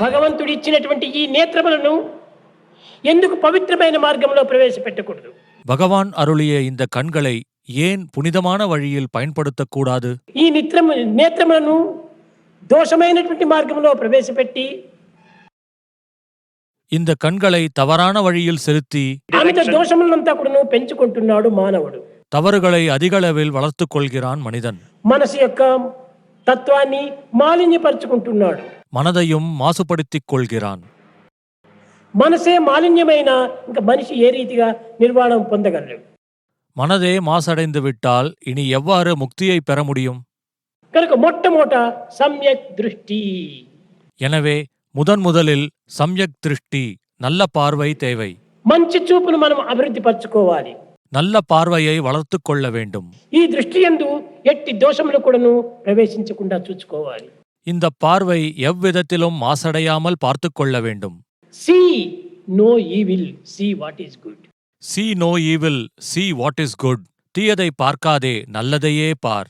కలిగినటువంటి ఈ నేత్రములను ఎందుకు పవిత్రమైన మార్గంలో ప్రవేశపెట్టకూడదు பகவான் அருளிய இந்த கண்களை ஏன் புனிதமான வழியில் பயன்படுத்தக்கூடாது ఈ నిత్రము నేత్రములను దోషమైనటువంటి మార్గంలో ప్రవేశపెట్టి இந்த கண்களை தவறான வழியில் செலுத்தி అమిత దోషములంతా కూడాను పెంచుకుంటున్నాడు మానవుడు தவறுகளை அதிகளவில் வளர்த்துக் கொள்கிறான் மனிதன் మనసు యొక్క తత్వాన్ని మాలిన్యపరుచుకుంటున్నాడు மனதையும் மாசுபடுத்திக் கொள்கிறான் మనసే మాలిన్యమైన ఇంకా మనిషి ఏ రీతిగా నిర్వాణం పొందగలడు மனதே மாசடைந்து விட்டால் இனி எவ்வாறு முக்தியை பெற முடியும் కనుక మొట్టమొదట సమ్యక్ దృష్టి எனவே முதன் முதலில் சம்யக் திருஷ்டி நல்ல பார்வை தேவை మంచి చూపును మనం అభివృద్ధి పరచుకోవాలి நல்ல பார்வையை வளர்த்துக் கொள்ள வேண்டும் ఈ దృష్టి ఎందు ఎట్టి దోషములు కూడాను ప్రవేశించకుండా చూసుకోవాలి இந்த பார்வை எவ்விதத்திலும் மாசடையாமல் பார்த்து கொள்ள வேண்டும். See no evil see what is good தீயதை பார்க்காதே நல்லதையே பார்.